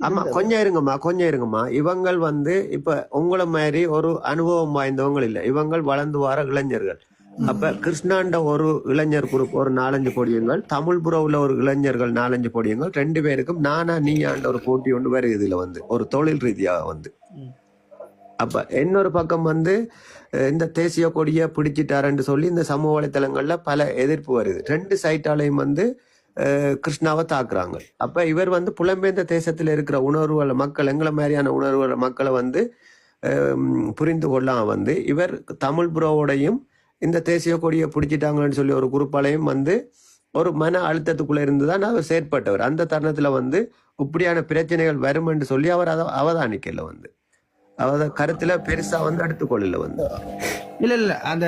ஆமா கொஞ்சம் இருங்கம்மா கொஞ்சம் இருங்கம்மா. இவங்கள் வந்து இப்ப உங்களை மாதிரி ஒரு அனுபவம் வாய்ந்தவங்க இல்ல. இவங்கள் வளர்ந்து வர இளைஞர்கள். அப்ப கிருஷ்ணாண்ட ஒரு இளைஞர் குரூப் ஒரு நாலஞ்சு பொடியங்கள் தமிழ் புறவுல ஒரு இளைஞர்கள் நாலஞ்சு பொடியங்கள் ரெண்டு பேருக்கும் நானா நீயாண்ட ஒரு போட்டி ஒன்று வருது இதுல வந்து ஒரு தொழில் ரீதியாக வந்து. அப்ப இன்னொரு பக்கம் வந்து இந்த தேசிய கொடியை பிடிச்சிட்டாருன்னு சொல்லி இந்த சமூக வலைத்தளங்கள்ல பல எதிர்ப்பு வருது. ரெண்டு சைட்டாலையும் வந்து கிருஷ்ணாவை தாக்குறாங்க. அப்ப இவர் வந்து புலம்பெயர்ந்த தேசத்தில் இருக்கிற உணர்வுகளை மக்கள் எங்களை மாதிரியான உணர்வுகளை மக்களை வந்து புரிந்து கொள்ளாம வந்து இவர் தமிழ் புரோவோடையும் இந்த தேசிய கொடியை பிடிச்சிட்டாங்கன்னு சொல்லி ஒரு குரூப்பாலையும் வந்து ஒரு மன அழுத்தத்துக்குள்ள இருந்து தான் அவர் செயற்பட்டவர். அந்த தருணத்துல வந்து இப்படியான பிரச்சனைகள் வரும் என்று சொல்லி அவர் அதை அவதானிக்கல வந்து. அவத கருத்துல பெருசா வந்து எடுத்துக்கொள்ளல வந்து. இல்ல இல்ல அந்த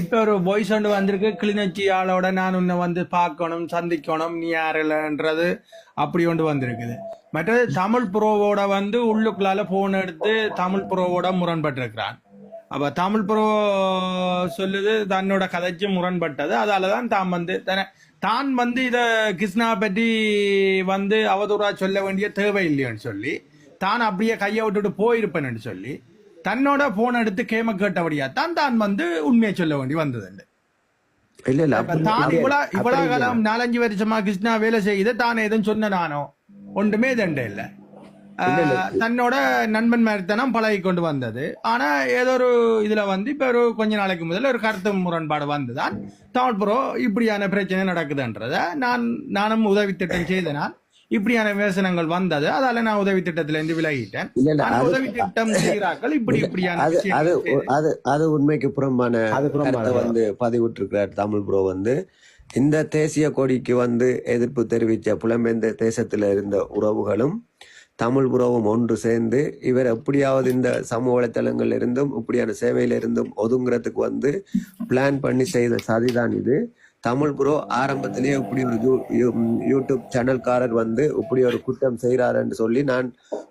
இப்ப ஒரு வாய்ஸ் ஒன்று வந்திருக்கு. கிளிநொச்சி ஆளோட நான் உன்னை வந்து பார்க்கணும் சந்திக்கணும் நீ யாருலன்றது அப்படி ஒன்று வந்திருக்குது. மற்றது தமிழ் புரோவோட வந்து உள்ளுக்குள்ளால போன் எடுத்து தமிழ் புரோவோட முரண்பட்டிருக்கிறான். அப்ப தமிழ் புரோ சொல்லுது தன்னோட கதைச்சு முரண்பட்டது. அதால தான் தான் வந்து தானே தான் வந்து இத கிருஷ்ணா பற்றி வந்து அவதூறா சொல்ல வேண்டிய தேவை இல்லையோன்னு சொல்லி தான் அப்படியே கையை விட்டுட்டு போயிருப்பேன்னு சொல்லி தன்னோட போன் எடுத்து கேம கேட்டபடியா தான் தான் வந்து உண்மையை சொல்ல வேண்டி வந்ததுண்டு. இல்ல இல்ல தான் இவ்வளவு இவ்வளவு. காலம் நாலஞ்சு வருஷமா கிருஷ்ணா வேலை செய்யுது தான் எதுவும் சொன்ன நானோ? ஒன்றுமே தண்ட இல்ல. தன்னோட நண்பன் மாதிரித்தனம் பழகி கொண்டு வந்தது. ஆனா ஏதோ ஒரு இதுல வந்து இப்ப ஒரு கொஞ்ச நாளைக்கு முதல்ல ஒரு கருத்து முரண்பாடு வந்துதான் தமிழ் ப்ரோ இப்படியான பிரச்சனை நடக்குதுன்றத நான் நானும் உதவி திட்டம் செய்த நான் இப்படியான விமர்சனங்கள் வந்தது. அதால நான் உதவி திட்டத்துல இருந்து விலகிட்டேன் உதவி திட்டம் செய்கிறார்கள். இப்படி இப்படியான அது அது உண்மைக்கு புறம்பான. வந்து பதிவிட்டிருக்கிறார் தமிழ் ப்ரோ வந்து. இந்த தேசிய கொடிக்கு வந்து எதிர்ப்பு தெரிவித்த புலம்பெயர்ந்த தேசத்துல இருந்த உறவுகளும் தமிழ் புறவும் ஒன்று சேர்ந்து இவர் எப்படியாவது இந்த சமூக வலைத்தளங்கள்ல இருந்தும் இப்படியான சேவையில இருந்தும் ஒதுங்குறதுக்கு வந்து பிளான் பண்ணி செய்த சதிதான் இது. தமிழ் புரோ ஆரம்பத்திலேயே இப்படி ஒரு யூடியூப் சேனல்காரர் வந்து இப்படி ஒரு குற்றம் செய்யறாருன்னு சொல்லி நான்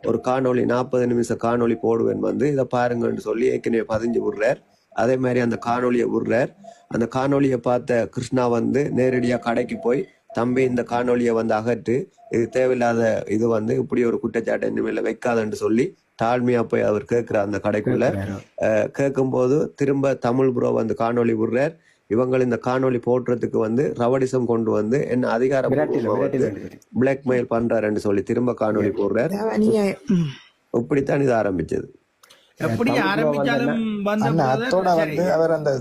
ஒரு காணொளி நாற்பது நிமிஷம் காணொளி போடுவேன் வந்து. இதை பாருங்கன்னு சொல்லி ஏற்கனவே பதிஞ்சு விடுறார். அதே மாதிரி அந்த காணொளியை விடுறார். அந்த காணொளியை பார்த்த கிருஷ்ணா வந்து நேரடியா கடைக்கு போய் தம்பி இந்த காணொளியை வந்து அகற்று. இது தேவையில்லாத இது வந்து இப்படி ஒரு குற்றச்சாட்டை இனிமேல வைக்காதன்னு சொல்லி தாழ்மையா போய் அவர் கேட்கிற அந்த கடைக்குள்ள. அஹ், கேட்கும்போது திரும்ப தமிழ் ப்ரோ வந்து காணொளி விடுறார். இவங்க இந்த காணொளி போடுறதுக்கு வந்து ரவடிசம் கொண்டு வந்து என்ன வந்து பிளாக்மெயில் பண்றாருன்னு சொல்லி திரும்ப காணொளி போடுறார். இப்படித்தான் இது ஆரம்பிச்சது. எப்படி ஆரம்பிச்சாலும் வந்த அண்ணா போது அத்தோட வந்து அவர் அந்த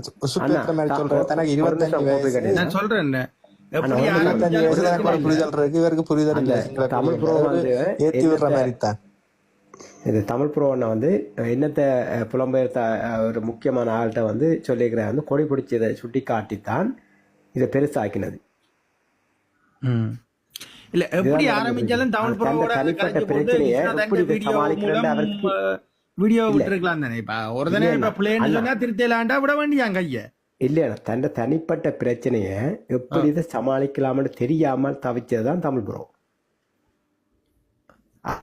தனக்கு இருபத்தஞ்சு நான் சொல்றேன். புரிதல் இருக்கு. இவருக்கு புரிதல் அந்த இல்லை தமிழ் ப்ரோ வந்து ஏத்தி விடுற மாதிரி தான் இது தமிழ் ப்ரோனை வந்து என்னத்தை புலம்பெயர்த்த ஒரு முக்கியமான ஆள்கிட்ட வந்து சொல்லியிருக்கிறார். வந்து கொடி பிடிச்சதை சுட்டி காட்டித்தான் இதை பெருசாக்கினது. இல்ல எப்படி ஆரம்பிச்சாலும் தமிழ் அந்த ப்ரோவோட தனிப்பட்ட பிரச்சனையை எப்படி அவருக்கு- வீடியோ. விட்டுருக்கலாம் தானே இப்ப ஒரு தானே இப்ப. சொன்னா திருத்தலாண்டா விட வேண்டியாங்க கைய இல்லையா தன்னை தனிப்பட்ட பிரச்சனையை எப்படி இதை சமாளிக்கலாம்னு தெரியாமல் தவிச்சது தான் தமிழ் ப்ரோ. அ-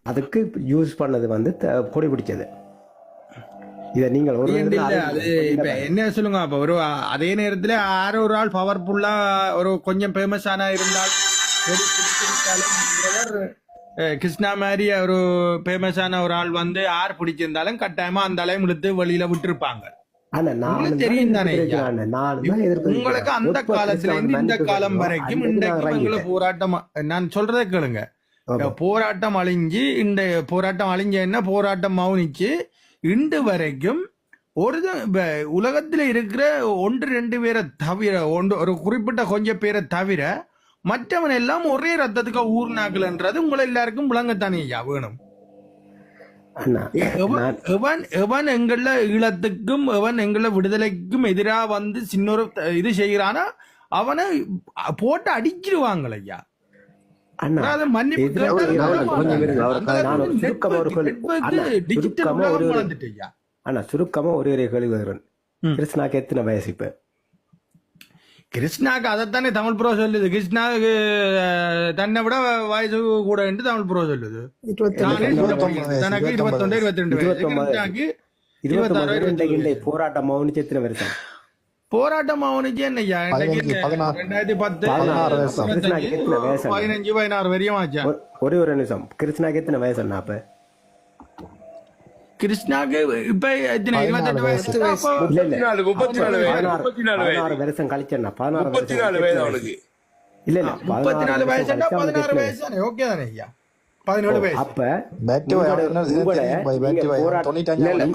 அதுக்கு யூஸ் பண்ணது வந்து கொடி பிடிச்சது இதை நீங்கள் ஒரு இப்ப என்ன சொல்லுங்க அப்ப ஒரு அதே நேரத்துல யாரோ ஒரு ஆள் பவர்ஃபுல்லா ஒரு கொஞ்சம் ஃபேமஸ் ஆனா இருந்தால் கிருஷ்ணா மாதிரி ஒரு ஃபேமஸான ஒரு ஆள் வந்து யார் பிடிச்சிருந்தாலும் கட்டாயமா அந்த ஆளையும் இழுத்து வெளியில விட்டுருப்பாங்க தெரியும் தானே உங்களுக்கு அந்த. காலத்துல இருந்து இந்த காலம். வரைக்கும் இன்றைக்கு. போராட்டம் நான் சொல்றதை கேளுங்க. போராட்டம் அழிஞ்சு இந்த போராட்டம் அழிஞ்ச என்ன? போராட்டம் மௌனிச்சு இன்று வரைக்கும் ஒரு உலகத்துல இருக்கிற ஒன்று ரெண்டு பேரை தவிர ஒன்று ஒரு குறிப்பிட்ட கொஞ்சம் பேரை தவிர மற்றவன் எல்லாம் ஒரே ரத்தத்துக்கு ஊர்னாக்கள்ன்றது உங்களை எல்லாருக்கும் விளங்கத்தானே ஐயா வேணும். எவன் எவன் எங்கள ஈழத்துக்கும் எவன் எங்கள விடுதலைக்கும் எதிரா வந்து சின்னொரு இது செய்யறானா அவனை போட்டு அடிச்சிருவாங்கள் ஐயா அண்ணா சுருக்கமா ஒரு ஒரு கேள்வி வருகிறேன். கிருஷ்ணாக்கு எத்தனை வயசு இப்ப? கிருஷ்ணாக்கு அதைத்தானே தமிழ் ப்ரோ சொல்லுது. கிருஷ்ணாவுக்கு தன்னை விட வயசு கூட என்று தமிழ் ப்ரோ சொல்லுது. தனக்கு இருபத்தொன்பது இருபத்தொண்டு இருபத்தி ரெண்டு வயசு. போராட்டம் மௌனிச்சு எத்தனை வருஷம்? போராட்டம் அவனுக்கு என்ன? பதினாறு. ரெண்டாயிரத்தி பத்து? பதினஞ்சு பதினாறு வரையும் ஆச்சா? ஒரே ஒரு நிமிஷம். கிருஷ்ணாக்கு எத்தனை வயசு அண்ணா அப்ப? கிருஷ்ணாக்கு இப்ப இருபத்தெட்டு வயசு. முப்பத்தி நாலு பதினாறு வருஷம் கழிச்சண்ணா பதினாறு வருஷம் கழிச்சு இல்ல இல்ல. முப்பத்தி நாலு வயசுனா கழிச்சு அவனுக்கு பதினாறு வயசு தானே ஓகே தானே ஐயா. பதினேழு வயசு. அப்ப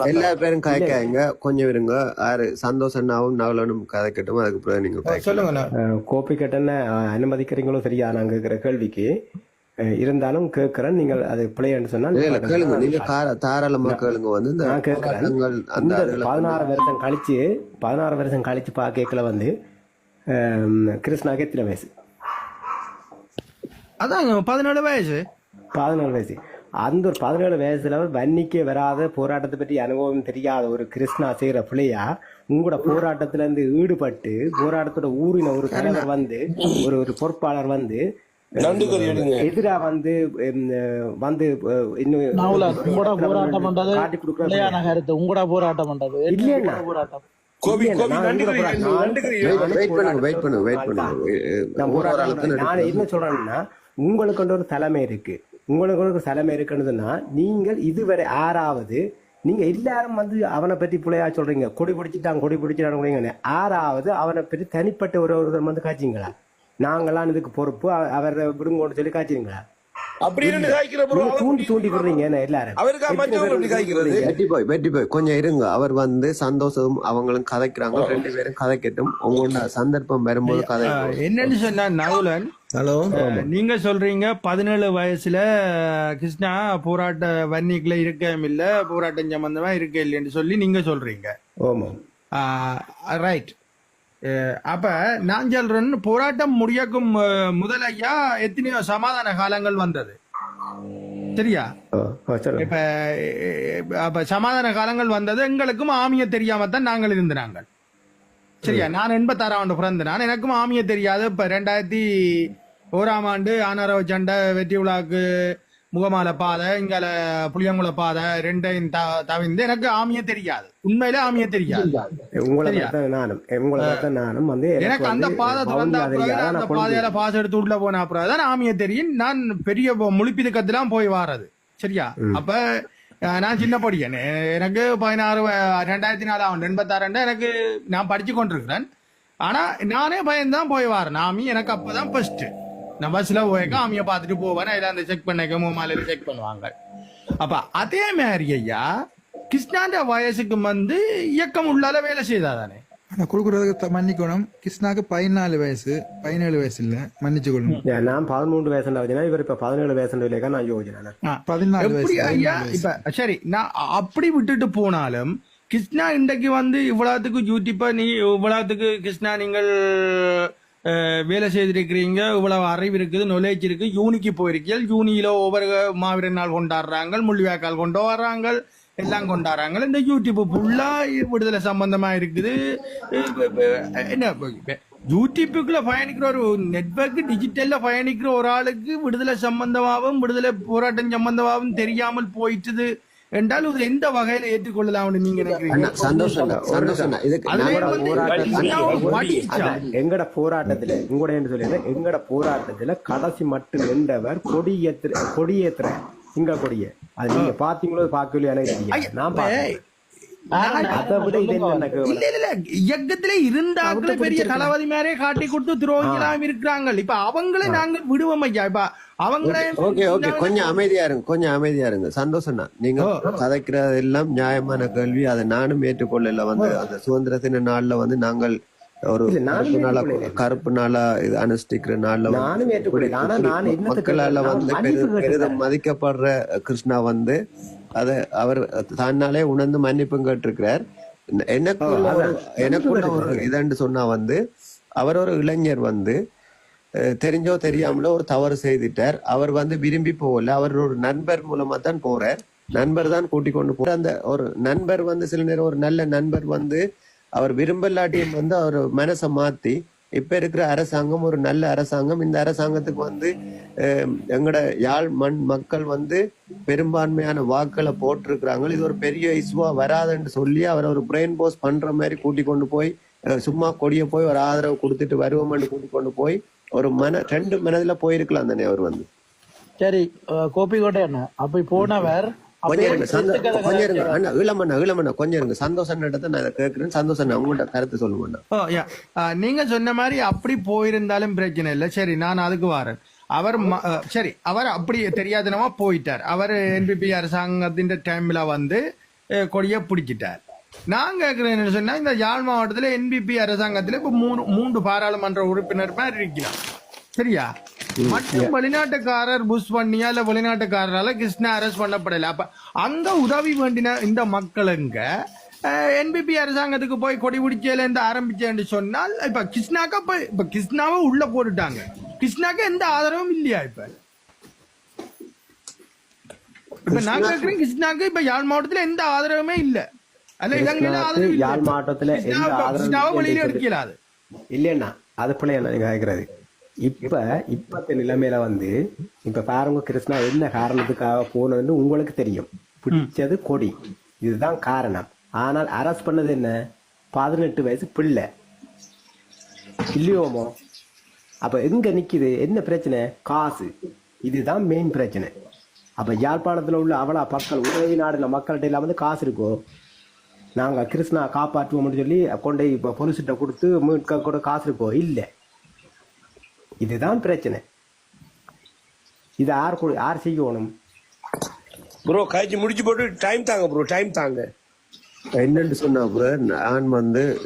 எல்லா பேரும் கதைக்காங்க கொஞ்சம் இருங்க. யாரு சந்தோஷம்னாவும் நவலனும் கதைக்கட்டும் அதுக்கு பிறகு நீங்க. சொல்லுங்க கோப்பி கட்டண அனுமதிக்கிறீங்களோ சரியா? நான் கேட்கிற கேள்விக்கு இருந்தாலும் கேட்கிறேன். நீங்கள் அது பிள்ளைன்னு சொன்னால் இல்ல கேளுங்க. நீங்க தாராளமா கேளுங்க. வந்து நான் கேட்கிறேன். அந்த பதினாறு வருஷம் கழிச்சு பதினாறு வருஷம் கழிச்சு பாக்கல வந்து அஹ், கிருஷ்ணாக்கு எத்தனை வயசு? அதான் பதினேழு வயசு. பதினேழு வயசு. அந்த ஒரு பதினேழு வயசுல வன்னிக்கே வராத போராட்டத்தை பற்றி அனுபவம் தெரியாத ஒரு கிருஷ்ணா செய்யற பிள்ளையா உங்களோட போராட்டத்துல இருந்து ஈடுபட்டு போராட்டத்தோட ஊரின ஒரு தலைவர் வந்து ஒரு ஒரு பொறுப்பாளர் வந்து எதிரா வந்து வந்து இன்னும் காட்டி கொடுக்குற இல்லையான கருத்து. உங்களோட போராட்டம் பண்றது. என்ன இல்லையா? போராட்டம். என்ன சொல்றேன்னா உங்களுக்குன்ற ஒரு தலைமை இருக்குது உங்களுக்கு ஒரு தலைமை இருக்குன்றதுன்னா நீங்கள் இதுவரை ஆறாவது நீங்கள் எல்லாரும் வந்து அவனை பற்றி பிள்ளையா சொல்கிறீங்க கொடி பிடிச்சிட்டான் கொடி பிடிச்சிட்டான் ஆறாவது அவனை பற்றி தனிப்பட்ட ஒரு ஒருத்தர் வந்து காய்ச்சிங்களா நாங்களாம் இதுக்கு பொறுப்பு அவரை விடுங்கன்னு சொல்லி காய்ச்சிங்களா அவர் தூண்டி தூண்டி விடுறீங்க என்ன எல்லாரும்? அவருக்கா மற்றவங்க எப்படி காய்க்கிறது வெட்டி போய் வெட்டி போய் கொஞ்சம் இருங்க. அவர் வந்து சந்தோஷம் அவங்களும் கதைக்கிறாங்க ரெண்டு பேரும் கதைக்கட்டும். உங்களோட சந்தர்ப்பம் வரும்போது கதை என்னன்னு சொன்னா நகுலன் ஹலோ. நீங்க சொல்றீங்க பதினேழு வயசுல கிருஷ்ணா போராட்ட வன்னிக்குள்ள இருக்க இல்ல போராட்டம் சம்பந்தமா இருக்க இல்லைன்னு சொல்லி நீங்க சொல்றீங்க. ரைட் அப்ப நான் சொல்றேன் போராட்டம் முடியக்கும் அஹ், முதல் ஐயா எத்தனையோ சமாதான காலங்கள் வந்தது. சரியா? இப்ப அப்ப சமாதான காலங்கள் வந்தது எங்களுக்கும் ஆமிய தெரியாம தான் நாங்கள் இருந்த நாங்கள் சரியா நான் எண்பத்தாறாம் ஆண்டு பிறந்த நான் எனக்கும் ஆமிய தெரியாது. இப்ப ரெண்டாயிரத்தி ஓராம் ஆண்டு ஆனாரவ சண்டை வெற்றி விழாக்கு முகமால பாதை இங்கால புளியங்குள பாதை ரெண்டையும் தவிர்ந்து எனக்கு ஆமிய தெரியாது. உண்மையில ஆமிய தெரியாது. எனக்கு அந்த பாதை திறந்த அந்த பாதையால பாஸ் எடுத்து உள்ள போன அப்புறம் தான் ஆமிய தெரியும். நான் பெரிய முழிப்பிதுக்கத்துலாம் போய் வாரது. சரியா? அப்ப நான் சின்ன படியன். எனக்கு பதினாறு ரெண்டாயிரத்தி நாலு ஆண்டு எண்பத்தாறு எனக்கு நான் படிச்சு கொண்டிருக்கிறேன். ஆனா நானே பயந்தான் போய் வாரேன். ஆமி எனக்கு அப்பதான் ஃபர்ஸ்ட் நான் பஸ்ல போயிருக்க ஆமிய பார்த்துட்டு போவேன். இதை அந்த செக் பண்ணிக்க மூமாலையில செக் பண்ணுவாங்க. அப்ப அதே மாதிரி ஐயா கிருஷ்ணாண்ட வயசுக்கு வந்து இயக்கம் உள்ளால வேலை செய்தாதானே? ஆனா கொடுக்கறதுக்கு மன்னிக்கணும். கிருஷ்ணாக்கு பதினாலு வயசு பதினேழு வயசு இல்ல. மன்னிச்சு கொள்ளணும் ஏன் நான் பதிமூன்று வயசுல வச்சுனா இவர் இப்ப பதினேழு வயசுல இல்லையா நான் யோஜனை பதினாலு வயசு ஐயா இப்ப சரி நான் அப்படி விட்டுட்டு போனாலும் கிருஷ்ணா இன்றைக்கு வந்து இவ்வளவுக்கு யூடியூப்ப நீ இவ்வளவுக்கு கிருஷ்ணா நீங்கள் வேலை செய்திருக்கிறீங்க இவ்வளவு அறிவு இருக்குது நொலேஜ் இருக்கு யூனிக்கு போயிருக்கீள் யூனியில ஒவ்வொரு மாவீரர் நாள் கொண்டாடுறாங்க முள்ளிவாய்க்கால் கொண்டு வர்றாங்க எல்லாம் கொண்டாடுறாங்க இந்த யூடியூப் ஃபுல்லா விடுதலை சம்பந்தமா இருக்குது. என்ன யூடியூப்புக்குள்ள பயணிக்கிற ஒரு நெட்ஒர்க் டிஜிட்டல்ல பயணிக்கிற ஒரு ஆளுக்கு விடுதலை சம்பந்தமாகவும் விடுதலை போராட்டம் சம்பந்தமாகவும் தெரியாமல் போயிட்டுது. என்றால் இது எந்த வகையில ஏற்றுக்கொள்ளலாம்னு நீங்க அண்ணா நினைக்கிறீங்க? சந்தோஷம் எங்கட போராட்டத்துல உங்களோட என்று சொல்லி எங்கட போராட்டத்துல கடைசி மட்டும் நின்றவர் கொடியேத்துற கொடியேத்துற சிங்க கொடிய அது நீங்க பாத்தீங்களோ பாக்கலையோ எனக்கு நான் பார்த்தேன் இயக்கத்திலே இருந்தாக்களே பெரிய தளபதி மாதிரியே காட்டி கொடுத்து துரோகிலாம் இருக்கிறாங்க இப்ப அவங்களே நாங்க விடுவோம் ஐயா. இப்ப அவங்களே ஓகே ஓகே கொஞ்சம் அமைதியா இருங்க கொஞ்சம் அமைதியா இருங்க. சந்தோஷம் தான். நீங்க கதைக்கிறது எல்லாம் நியாயமான கேள்வி. அதை நானும் ஏற்றுக்கொள்ளல. வந்து அந்த சுதந்திரத்தின நாள்ல வந்து நாங்கள் ஒரு கருப்பு நாளா. கருப்பு நாளா இது அனுஷ்டிக்கிற நாள்ல மக்களால வந்து பெரிதும். மதிக்கப்படுற கிருஷ்ணா வந்து அத அவர் தன்னாலே உணர்ந்து மன்னிப்பும் கேட்டிருக்கிறார். எனக்குள்ள ஒரு எனக்குள்ள ஒரு இதன்னு சொன்னா வந்து அவர் ஒரு இளைஞர் வந்து தெரிஞ்சோ தெரியாமலோ ஒரு தவறு செய்துட்டார். அவர் வந்து விரும்பி போகல. அவர் ஒரு நண்பர் மூலமா தான் போறார். நண்பர் தான் கூட்டிக் கொண்டு போற அந்த ஒரு நண்பர் வந்து சில நேரம் ஒரு நல்ல நண்பர் வந்து அவர் விரும்பலாட்டியும் வந்து அவர் மனசை மாத்தி இப்ப இருக்கிற அரசாங்கம் ஒரு நல்ல அரசாங்கம் இந்த அரசாங்கத்துக்கு வந்து எங்கட யாழ் மண் மக்கள் வந்து பெரும்பான்மையான வாக்களை போட்டிருக்கிறாங்க. இது ஒரு பெரிய இஸ்வா வராதுன்னு சொல்லி அவர் ஒரு பிரெயின் போஸ் பண்ற மாதிரி கூட்டி கொண்டு போய் சும்மா கொடிய போய் ஒரு ஆதரவு கொடுத்துட்டு வருவோம்னு கூட்டி கொண்டு போய் ஒரு மன ரெண்டு மனதுல போயிருக்கலாம் தானே அவர் வந்து. சரி கோபிகோட்டை கோபிக்கோட்டை என்ன அப்படி போனவர் கொஞ்சம் இருங்க கொஞ்சம் இருங்க. அண்ணா இளமண்ணா இளமண்ணா கொஞ்சம் இருங்க. சந்தோஷம் இடத்த நான் இதை கேட்கிறேன். சந்தோஷம் உங்கள்கிட்ட கருத்து யா. நீங்க சொன்ன மாதிரி அப்படி போயிருந்தாலும் பிரச்சனை இல்லை. சரி நான் அதுக்கு வரேன். அவர் சரி அவர் அப்படி தெரியாதனமா போயிட்டார். அவர் என்பிபி அரசாங்கத்தின் டைம்ல வந்து கொடியை பிடிச்சிட்டார். நான் கேட்கிறேன் என்ன சொன்னா இந்த யாழ் மாவட்டத்தில் என்பிபி அரசாங்கத்தில் இப்போ மூணு மூன்று பாராளுமன்ற உறுப்பினர் மாதிரி இருக்கலாம் சரியா? மற்றும் வெளிநாட்டுக்காரர் புஷ் பண்ணியா இல்ல வெளிநாட்டுக்காரரால கிருஷ்ணா அரெஸ்ட் பண்ணப்படல. அப்ப அங்க உதவி வேண்டின இந்த மக்களுங்க என்பிபி அரசாங்கத்துக்கு போய் கொடி பிடிச்சல இருந்து ஆரம்பிச்சேன்னு சொன்னால் இப்ப கிருஷ்ணாக்கு இப்ப இப்ப கிருஷ்ணாவை உள்ள போட்டுட்டாங்க. கிருஷ்ணாக்கு எந்த ஆதரவும் இல்லையா இப்ப? இப்ப நான் கேக்குறேன் கிருஷ்ணாக்கு இப்ப யாழ் மாவட்டத்துல எந்த ஆதரவுமே இல்ல. அல்ல இலங்கையில ஆதரவு. யாழ் மாவட்டத்துல வெளியில சொல்லி- எடுக்கலாது. இல்லைண்ணா அது பிள்ளையா நீங்க கேட்கறது இப்ப இப்பத்த நிலைமையில வந்து இப்ப பாருங்க கிருஷ்ணா என்ன காரணத்துக்காக போனதுன்னு உங்களுக்கு தெரியும். பிடிச்சது கொடி. இதுதான் காரணம். ஆனால் அரஸ்ட் பண்ணது என்ன? பதினெட்டு வயசு பிள்ளை. இல்லையோமோ? அப்ப எங்க நிக்குது? என்ன பிரச்சனை? காசு. இதுதான் மெயின் பிரச்சனை. அப்ப யாழ்ப்பாணத்துல உள்ள அவளா மக்கள் உதவி நாடுல மக்கள்கிட்ட எல்லாம் வந்து காசு இருக்கோ? நாங்க கிருஷ்ணா காப்பாற்றுவோம்னு சொல்லி கொண்டு போய் இப்போ கொடுத்து மீட்க கூட காசு இருக்கோ? இல்லை. இதுதான் பிரச்சனை. இது கொடு- யார் செய்யணும். ப்ரோ காய்ச்சி முடிச்சு போட்டு டைம் தாங்க ப்ரோ டைம் தாங்க. என்னன்னு சொன்னா bro, நான் வந்து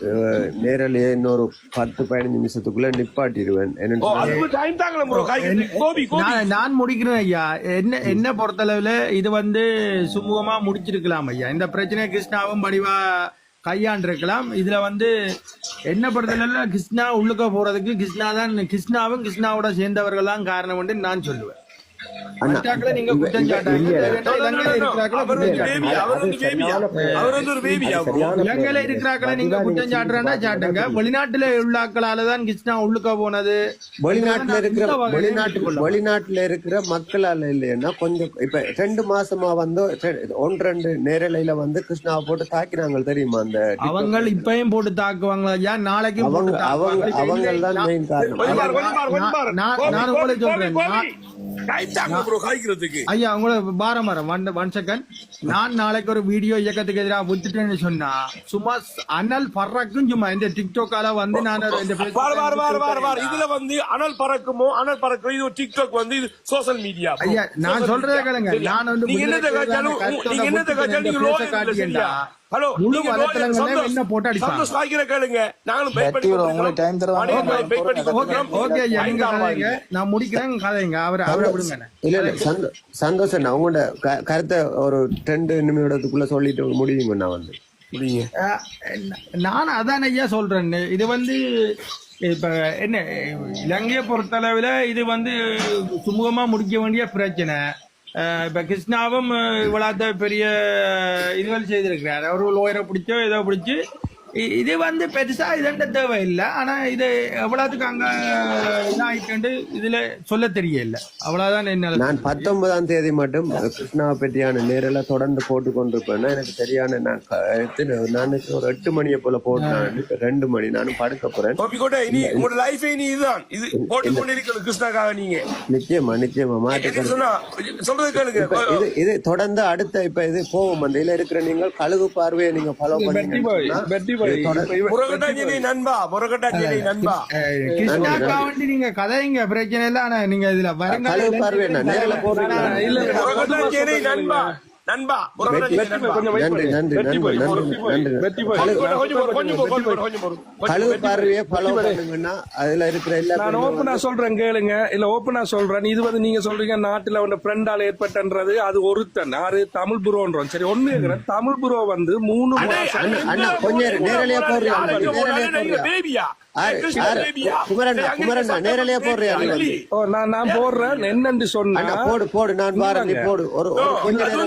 நேரலையே இன்னொரு பத்து பதினஞ்சு நிமிஷத்துக்குள்ள நிப்பாட்டிடுவேன். ப்ரோ நான் முடிக்கிறேன் ஐயா. என்ன என்ன பொறுத்தளவுல இது வந்து சுமூகமா முடிச்சிருக்கலாம் ஐயா. இந்த பிரச்சனை கிருஷ்ணாவும் படிவா கையாண்டிருக்கலாம். இதுல வந்து என்ன பொறுத்தளவுல கிருஷ்ணா உள்ளுக்க போறதுக்கு கிருஷ்ணா தான் கிருஷ்ணாவும் கிருஷ்ணாவோட சேர்ந்தவர்கள் தான் காரணம் நான் சொல்லுவேன். இலங்கையில இருக்கிறாக்களை நீங்க குற்றம் சாட்டுறா சாட்டுங்க வெளிநாட்டுல உள்ள ஆக்களால தான் கிருஷ்ணா உள்ளுக்க போனது. வெளிநாட்டுல இருக்கிற வெளிநாட்டு. வெளிநாட்டுல இருக்கிற மக்களால இல்லைன்னா கொஞ்சம் இப்ப ரெண்டு மாசமா வந்து ஒன்று ரெண்டு நேரலையில வந்து கிருஷ்ணாவை போட்டு தாக்கினாங்க தெரியுமா அந்த அவங்க இப்பயும் போட்டு தாக்குவாங்க ஐயா நாளைக்கும் அவங்க அவங்க தான் மெயின் காரணம். நான்- உங்களுக்கு சொல்றேன். டைம் தாங்க ப்ரோ காய்க்கிறதுக்கு ஐயா உங்களை பாரம் வரம் ஒன் ஒன் செகண்ட் நான் நாளைக்கு ஒரு வீடியோ இயக்கத்துக்கு எதிராக விட்டுட்டேன்னு சொன்னா சும்மா அனல் பறக்கும் சும்மா. இந்த டிக்டோக்கால வந்து நான் இந்த இதுல வந்து அனல் பறக்குமோ அனல் பறக்கும் இது டிக்டாக் வந்து இது சோஷியல் மீடியா ஐயா நான் சொல்றதை கேளுங்க. நான் வந்து நீங்க என்னத்தை விடுதலை காய்ச்சாலும் நீங்க என்னத்தை காய்ச்சாலும் நீங்க ஹலோ முழு வலைத்தளங்கள்ல சந்தோஷ் என்ன போட்டு அடிப்பாங்க. சந்தோஷ் கேளுங்க நாங்களும் பண்ணி. உங்களுக்கு time தருவாங்க. பண்ணி ஓகே கொடுக்கிறோம். கதைங்க. நான் முடிக்கிறேன் கதைங்க அவரை அவரை விடுங்க இல்ல இல்ல சந்தோ- சந்தோஷம் அண்ணா. உங்களோட க- கருத்தை ஒரு ரெண்டு நிமிடத்துக்குள்ள சொல்லிட்டு முடியுங்க நான் வந்து நான் அதான் ஐயா சொல்றேன் இது வந்து இப்ப என்ன இலங்கையை பொறுத்தளவுல இது வந்து சுமூகமா முடிக்க வேண்டிய பிரச்சனை இப்போ கிருஷ்ணாவும் இவ்வளோ பெரிய இதுகள் செய்திருக்கிறார். அவர் லோயரை பிடிச்சோ ஏதோ பிடிச்சு இது வந்து பெருசா இதண்ட தேவை இல்லை ஆனா இது எவ்வளவுக்கு அங்க இதாயிட்டு இதுல சொல்ல தெரியல. அவ்வளவுதான் என்னால நான் பத்தொன்பதாம் தேதி மட்டும் கிருஷ்ணாவை பற்றியான நேரில் தொடர்ந்து போட்டு கொண்டிருப்பேன்னா எனக்கு சரியான நான் நான் ஒரு எட்டு மணியை போல போட்டு ரெண்டு மணி நானும் படுக்க போறேன். இனி உங்களோட லைஃப் இனி இதுதான். இது போட்டு கொண்டு இருக்கணும் கிருஷ்ணாக்காக நீங்க. நிச்சயமா நிச்சயமா மாட்டு என்ன சொன்னா? சொல்றது கேளுங்க. இது இது தொடர்ந்து அடுத்த இப்ப இது போவோம். அந்த இதுல இருக்கிற நீங்கள் கழுகு பார்வையை நீங்க ஃபாலோ முருகட்டாஞ்சேரி நண்பா முருகட்டாஞ்சேரி நண்பா. கிருஷ்ணாக்கா வந்து நீங்க கதைங்க பிரச்சனை இல்ல ஆனா நீங்க இதுல வருங்கால நண்பா. நண்பா அதுல இருக்கிற எல்லா நான் ஓப்பனா சொல்றேன் கேளுங்க. இல்ல ஓப்பனா சொல்றேன். இது வந்து நீங்க சொல்றீங்க நாட்டுல உள்ள ஃப்ரெண்டால ஏற்பட்டன்றது அது ஒருத்தன். யாரு? தமிழ் புரோன்றோம் சரி ஒண்ணு தமிழ் புரோ வந்து மூணு அண்ணே, மாசம் கொஞ்சம் இரு, நேரலையா போடுறியா? ஓ நான் நான் போடுறேன். என்னன்னு சொன்னா போடு போடு நான் பாரு நீ போடு. ஒரு கொஞ்ச நேரம்.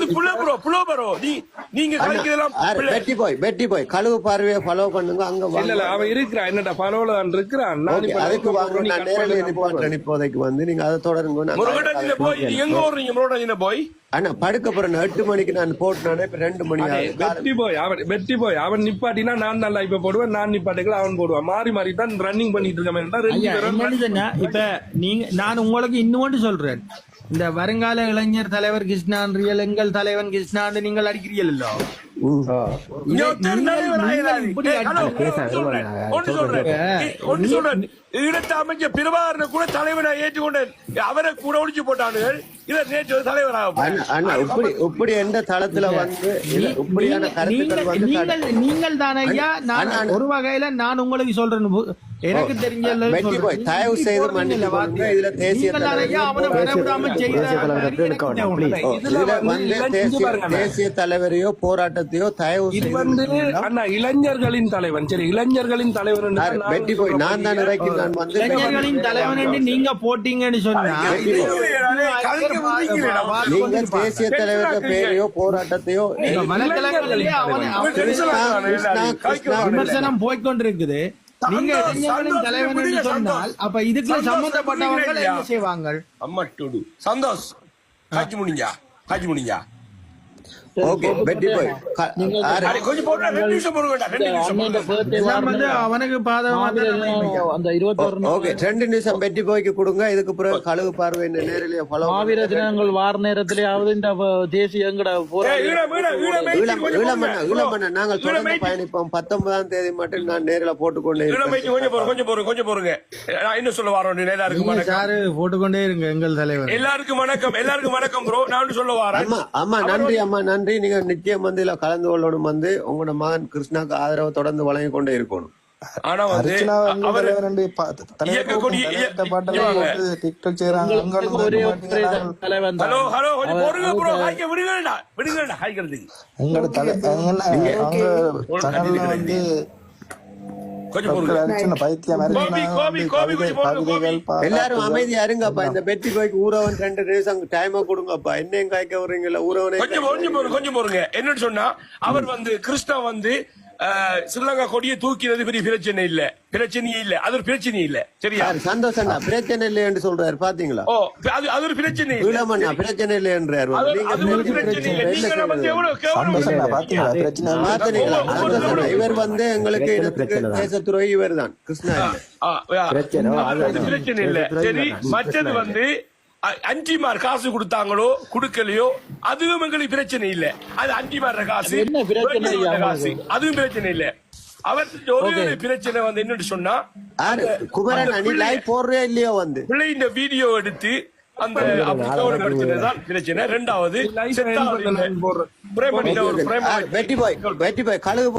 நீ- நீங்க கலைக்கிறதெல்லாம் போய் வெட்டி போய். கழுவு பார்வையை ஃபாலோ பண்ணுங்க அங்க இல்ல அவன் இருக்கிறான். என்னடா பலோல தான் இருக்கிறான். நான் அதுக்கு வாங்க நான் நேரலையா இப்போதைக்கு வந்து. நீங்க அதை தொடருங்க போய் எங்க ஓடுறீங்க போய். அண்ணா படுக்க போறேன். எட்டு மணிக்கு நான் போட்டுனானே இப்ப ரெண்டு மணி வெற்றி போய் அவன் வெற்றி போய் அவன் நிப்பாட்டினா நான் நல்லா இப்ப போடுவேன் நான் நிப்பாட்டிக்கல அவன் போடுவான். மாறி மாறி தான் ரன்னிங் பண்ணிட்டு என்னன்னு சொன்னா இப்ப நீங்க நான் உங்களுக்கு இன்னொன்று சொல்றேன். இந்த வருங்கால இளைஞர் தலைவர் கிருஷ்ணான்றியல் எங்கள் தலைவன் கிருஷ்ணான்னு நீங்கள் அடிக்கிறீங்களோ அமைச்சர் பிரபாகரனை கூட தலைவனை ஏற்றுக்கொண்டேன் அவரை கூட ஒழிச்சு போட்டானுகள் இவர் நேற்று தலைவராக இப்படி இப்படி எந்த தளத்துல வந்து இப்படியான கருத்துக்கள் நீங்கள் நீங்கள் தானே ஐயா நான். ஒரு வகையில நான் உங்களுக்கு சொல்றேன் எனக்கு தெரிஞ்ச வெற்றி போய் தயவு செய்து. இதுல தேசிய தேசிய தலைவரையோ போராட்டத்தையோ தயவு அண்ணா இளைஞர்களின் தலைவன். சரி இளைஞர்களின் தலைவன் என்று யார்? நான் வெற்றி போய் நான் தான் இறக்கி நான் வந்து இளைஞர்களின் தலைவன் என்று நீங்க போட்டீங்கன்னு சொன்னா நீங்க தேசிய தலைவர் பேரையோ போராட்டத்தையோ விமர்சனம் போய்கொண்டிருக்குது நீங்க இளைஞர்களின் தலைவன் என்று சொன்னால் அப்ப இதுக்கு சம்பந்தப்பட்டவங்க என்ன செய்வாங்க அம்மட்டோடு சந்தோஷ் காய்ச்சி முடிஞ்சா? காய்ச்சி முடிஞ்சா? ஓகே வெற்றி போய் ரெண்டு நிமிஷம் வாரம் போய்க்கு கொடுங்க இதுக்கு பிறகு கழுகு பார்வை நேரிலேயே ஃபாலோ மாவீர தினங்கள் வார நேரத்திலேயாவது இந்த தேசிய எங்கட நாங்கள் தொடர்ந்து பயணிப்போம் பத்தொன்பதாம் தேதி மட்டும் நான் நேரில் போட்டுக்கொண்டே கொஞ்சம் போறோம் கொஞ்சம் போறோங்க நான் இன்னும் சொல்ல வரேன் எல்லாருக்கும் சாரு போட்டுக்கொண்டே இருங்க எங்கள் தலைவர் எல்லாருக்கும் வணக்கம் எல்லாருக்கும் வணக்கம் ப்ரோ நான் சொல்ல வரேன் அம்மா அம்மா நன்றி அம்மா நன்றி நீங்க நிச்சயம் வந்து இதுல கலந்து கொள்ளணும் வந்து உங்களோட மகன் கிருஷ்ணாக்கு ஆதரவு தொடர்ந்து வழங்கி கொண்டே இருக்கணும். ஆனா வந்து தலைவர் எல்லாரும் பாராட்டுகள் அமைதியா இருங்கப்பா. இந்த வெற்றி போய்க்கு ஊரவன் ரெண்டு நிமிஷம் டைமை கொடுங்கப்பா. என்னையும் காய்க்க வர்றீங்களா ஊரவனே கொஞ்சம் கொஞ்சம் போருங்க கொஞ்சம் போருங்க என்னன்னு சொன்னா அவர் வந்து கிறிஸ்தவ வந்து ஸ்ரீலங்கா கொடியை தூக்கினது பெரிய பிரச்சனை இல்ல. பிரச்சனையே இல்ல. அது ஒரு பிரச்சனை இல்ல. சரியா? யார் சந்தோஷம்டா பிரச்சனை இல்லைன்னு சொல்றாரு. பாத்தீங்களா? ஓ அது அது ஒரு பிரச்சனை இல்ல. பிரச்சனை இல்ல. சந்தோஷம் இல்லை. சந்தோஷம்டா இவர் வந்து எங்களுக்கு. தேசத்துறை இவர் தான் கிருஷ்ணா இல்ல. பிரச்சனை, அது அது- பிரச்சனை இல்ல. சரி இல்ல. மற்றது வந்து அ- அஞ்சிமார் காசு கொடுத்தாங்களோ கொடுக்கலையோ அதுவும் எங்களுக்கு பிரச்சனை இல்ல. அது அஞ்சிமார் காசு காசு அதுவும் பிரச்சனை இல்ல. அவர் ஒரே ஒரு பிரச்சனை வந்து என்னன்னு சொன்னா போடுறே இல்லையோ வந்து? பிள்ளை இந்த வீடியோ எடுத்து அந்த பிரச்சனை தான் பிரச்சனை. ரெண்டாவது போய் வெட்டி போய் கழுகு